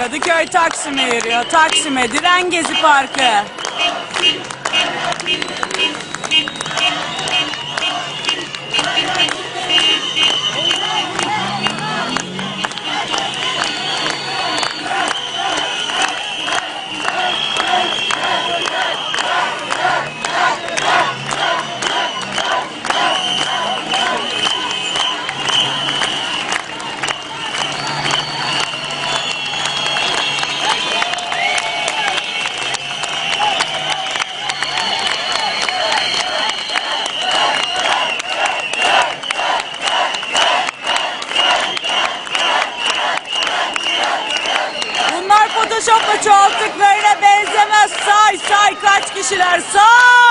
Kadıköy Taksim'e yürüyor. Taksim'e Diren Gezi Parkı. Photoshop'la çoğalttıklarına benzemez. Say say kaç kişiler say.